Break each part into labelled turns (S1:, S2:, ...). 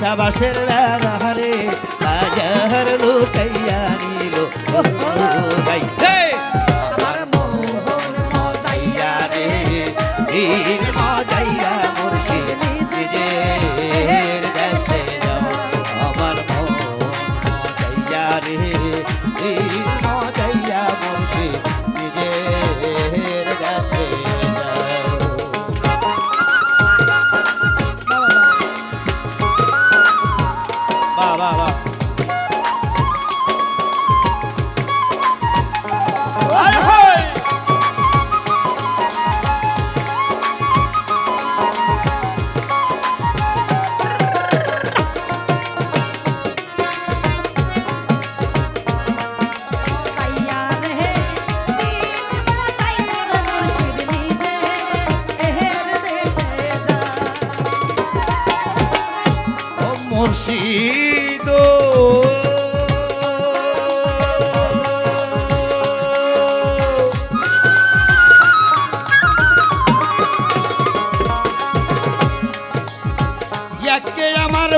S1: ಶಬಸಿಲ್ಲ ಹರೇ ರಾಜಹರಲು ಕೈಯ ನೀಲು ಬೈ
S2: আমার মন
S1: যাইয়া রে 辣辣辣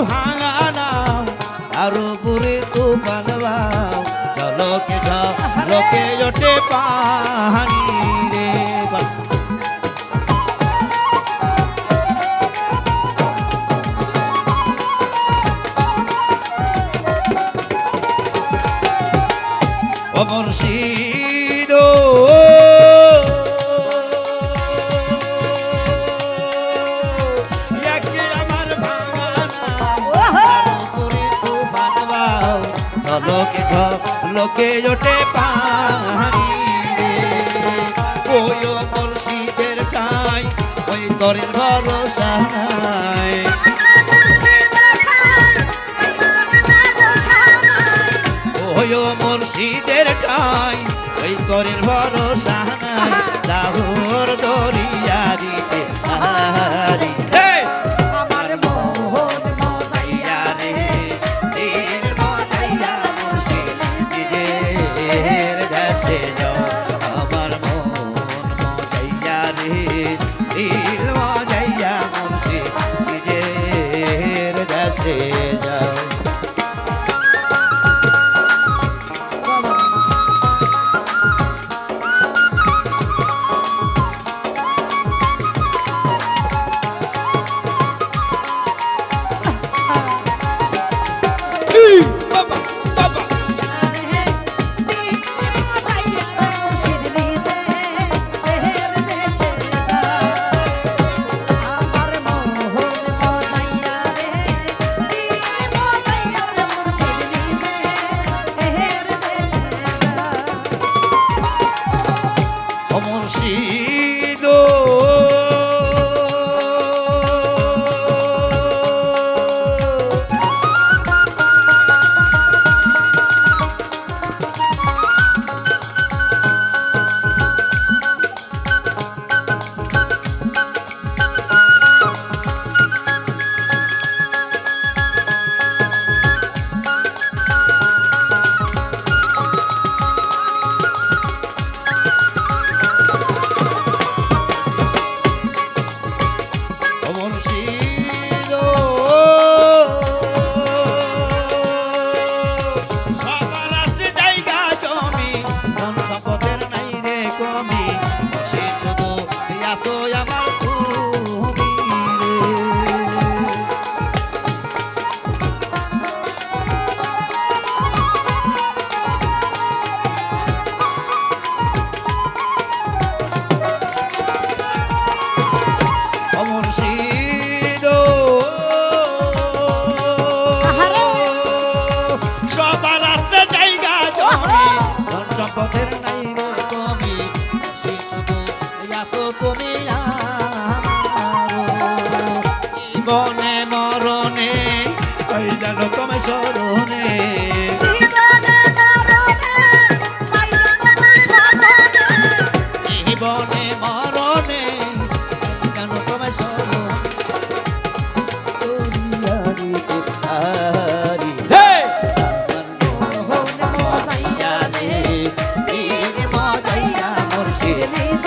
S1: ভাঙা নাও আর উপরে তো বাংলাও চলকে ঝলকে জটে পাহানি রে অমর শিরো লোকে জোটে পাহাড়ি ওই অকল শীতের ঠাই ওই দরের ভরসায় ওই অমর শীতের ঠাই ওই দরের ভরসায় দাহর দরিয়া দিতে আহারি morsi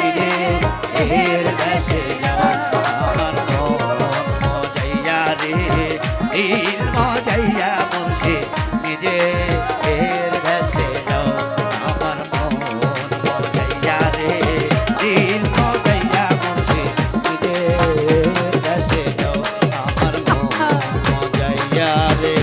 S1: ফিরে এর দেশে আমার মজাইয়া রে। দিল মজাইয়া
S2: বলছে, নিজে এর দেশে আমার মন মজাইয়া রে। দিল মজাইয়া বলছে, নিজে দেশে
S1: আমার মন মজাইয়া রে।